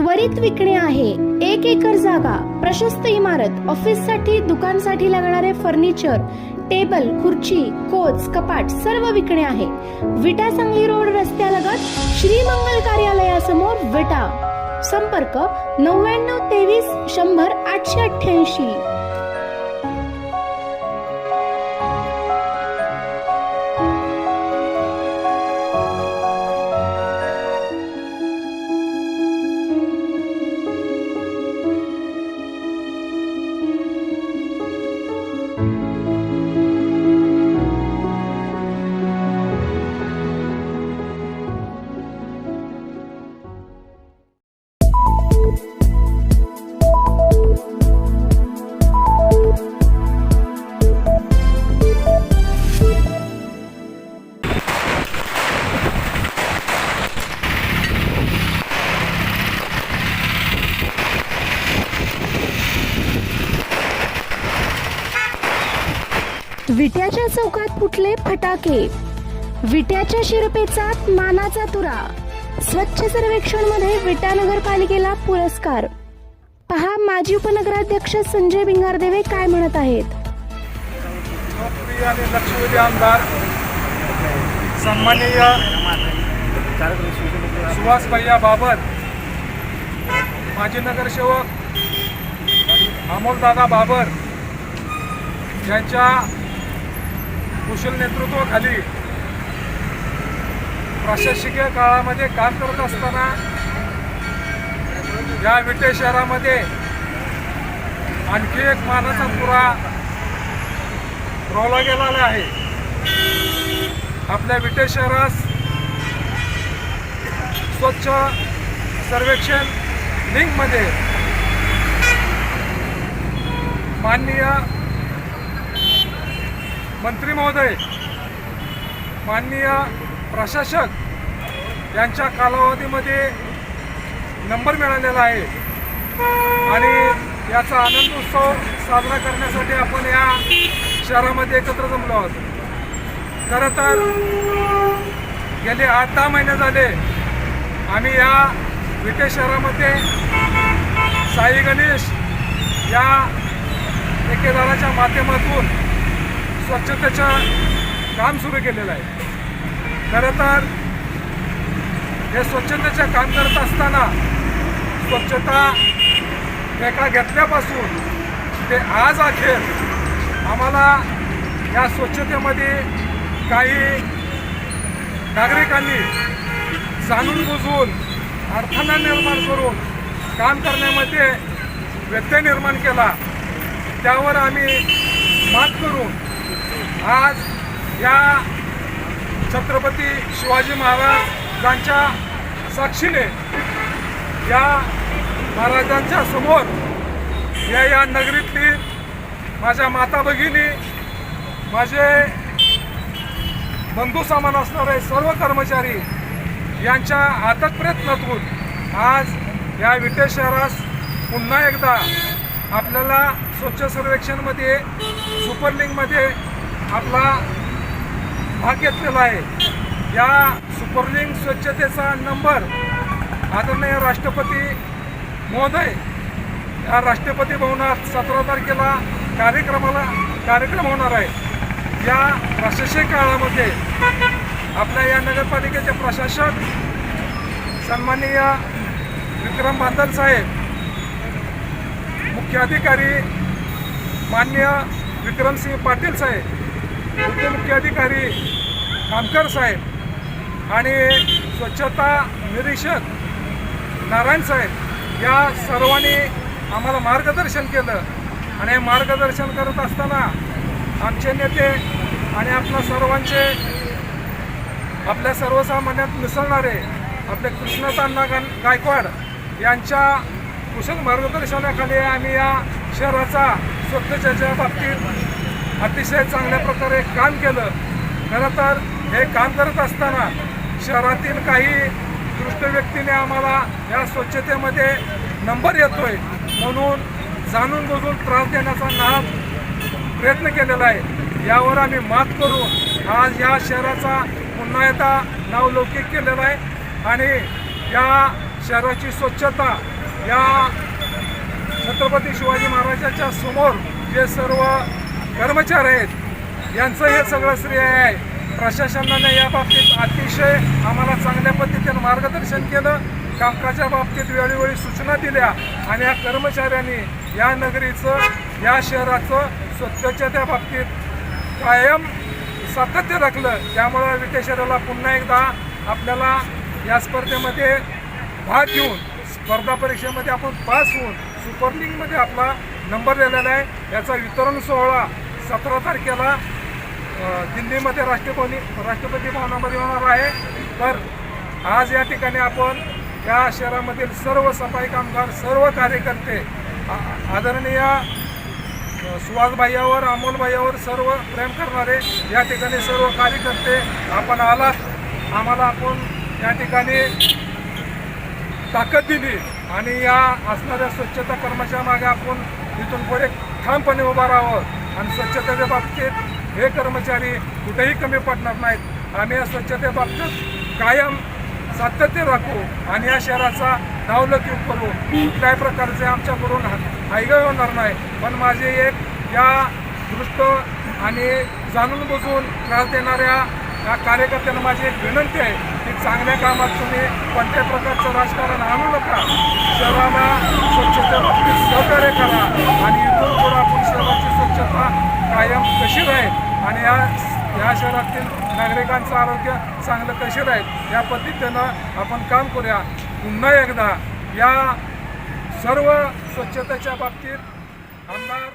त्वरित विकणे आहे. एक एकर जागा प्रशस्त इमारत ऑफिससाठी दुकानसाठी लागणारे फर्निचर टेबल खुर्ची कोच कपाट सर्व विकणे आहे. विटा सांगली रोड रस्त्यालगत श्रीमंगल कार्यालयासमोर विटा. संपर्क नव्याण्णव तेवीस शंभर आठशे अठ्ठ्याऐंशी. विट्याच्या चौकात फुटले फटाके. विट्याच्या शिरपेचात मानाचा तुरा. स्वच्छ सर्वेक्षणमध्ये विटा नगरपालिकेला पुरस्कार. पहा माजी उपनगराध्यक्ष संजय भिंगारदेवे काय म्हणत आहेत. आणि लक्षवेधी आमदार सन्माननीय सुहास भैया बाबर माजी नगरसेवक अमोलदादा बाबर यांच्या कुशल नेतृत्वाखाली प्रशासकीय काळामध्ये काम करत असताना या विटे शहरामध्ये आणखी एक मानाचा पुरा रोवला गेलेला आहे. आपल्या विटे शहरास स्वच्छ सर्वेक्षण लिंकमध्ये माननीय मंत्री महोदय माननीय प्रशासक यांच्या कालावधीमध्ये नंबर मिळालेला आहे. आणि याचा आनंद उत्सव साजरा करण्यासाठी आपण या शहरामध्ये एकत्र जमलो आहोत. खरं तर गेले आठ दहा महिने झाले आम्ही या विटे शहरामध्ये साई गणेश या ठेकेदाराच्या माध्यमातून स्वच्छतेचं काम सुरू केलेलं आहे. खरं तर हे स्वच्छतेचं काम करत असताना स्वच्छता एका घेतल्यापासून ते आज अखेर आम्हाला या स्वच्छतेमध्ये काही नागरिकांनी जाणून बुजून अडथळा निर्माण करून काम करण्यामध्ये व्यत्यय निर्माण केला त्यावर आम्ही मात करून आज या छत्रपती शिवाजी महाराजांच्या साक्षीने या महाराजांच्या समोर या या नगरीतली माझ्या माता भगिनी माझे बंधू सामान असणारे सर्व कर्मचारी यांच्या आतक प्रयत्नातून आज या विटे शहरास पुन्हा एकदा आपल्याला स्वच्छ सर्वेक्षणमध्ये सुपरलिंगमध्ये आपला भाग घेतलेला आहे. या सुपरलिंग स्वच्छतेचा नंबर आदरणीय राष्ट्रपती महोदय या राष्ट्रपती भवनात सतरा तारखेला कार्यक्रमाला कार्यक्रम होणार आहे. या प्रशासकीय काळामध्ये आपल्या या नगरपालिकेचे प्रशासक सन्माननीय विक्रम बांदल साहेब मुख्याधिकारी मान्य विक्रमसिंह पाटील साहेब उपमुख्याधिकारी कामकर साहेब आणि स्वच्छता निरीक्षक नारायण साहेब या सर्वांनी आम्हाला मार्गदर्शन केलं. आणि हे मार्गदर्शन करत असताना आमचे नेते आणि आपल्या सर्वांचे आपल्या सर्वसामान्यात मिसळणारे आपले कृष्णतांना गायकवाड यांच्या कुशल मार्गदर्शनाखाली आम्ही या शहराचा स्वच्छतेच्या बाबतीत अतिशय चांगल्या प्रकारे काम केलं. खरं तर हे काम करत असताना शहरातील काही दृष्ट व्यक्तीने आम्हाला या स्वच्छतेमध्ये नंबर येतोय म्हणून जाणून बुजून त्रास देण्याचा नाम प्रयत्न केलेला आहे. यावर आम्ही मात करून आज या शहराचा पुन्हा एकदा नावलौकिक केलेला आहे आणि या शहराची स्वच्छता या छत्रपती शिवाजी महाराजांच्या समोर जे सर्व कर्मचारी आहेत. यांचं हे सगळं श्रेय आहे. प्रशासनाने या बाबतीत अतिशय आम्हाला चांगल्या पद्धतीनं मार्गदर्शन केलं. कामकाच्या बाबतीत वेळोवेळी सूचना दिल्या आणि या कर्मचाऱ्यांनी या नगरीचं या शहराचं स्वच्छतेच्या बाबतीत कायम सातत्य राखलं. त्यामुळं विटेश्वराला पुन्हा एकदा आपल्याला या स्पर्धेमध्ये भाग घेऊन स्पर्धा परीक्षेमध्ये आपण पास होऊन सुपर लीगमध्ये आपला नंबर दिलेला आहे. याचा वितरण सोहळा सतरा तारखेला दिल्लीमध्ये राष्ट्रपती राष्ट्रपती भवनामध्ये होणार आहे. तर आज या ठिकाणी आपण या शहरामधील सर्व सफाई कामगार सर्व कार्यकर्ते आ- आदरणीय सुहास भाईयावर अमोल भाईयावर सर्व प्रेम करणारे या ठिकाणी सर्व कार्यकर्ते आपण आलात. आम्हाला आपण या ठिकाणी ताकद दिली आणि या असणाऱ्या स्वच्छता कर्मच्या मागे आपण इथून पुढे ठामपणे उभा राहावं. आणि स्वच्छतेच्या बाबतीत हे कर्मचारी कुठेही कमी पडणार नाहीत. आम्ही या स्वच्छतेबाबतीत कायम सातत्य राखू आणि या शहराचा नावलौकिक करू. कुठल्याही प्रकारचे आमच्याकडून हायगय होणार नाही. पण माझे एक या दृष्ट आणि जाणून बुजून त्रास देणाऱ्या या कार्यकर्त्यांना माझी एक विनंती आहे की चांगल्या कामात तुम्ही कोणत्याही प्रकारचं राजकारण आणू नका. शहराला स्वच्छते बाबतीत सहकार्य करा आणि इथून पुढे आपण शहराची स्वच्छता कायम कशी राहील आणि या या शहरातील नागरिकांचं आरोग्य चांगलं कसे राहील या पद्धतीनं आपण काम करूया. पुन्हा एकदा या सर्व स्वच्छतेच्या बाबतीत आमदार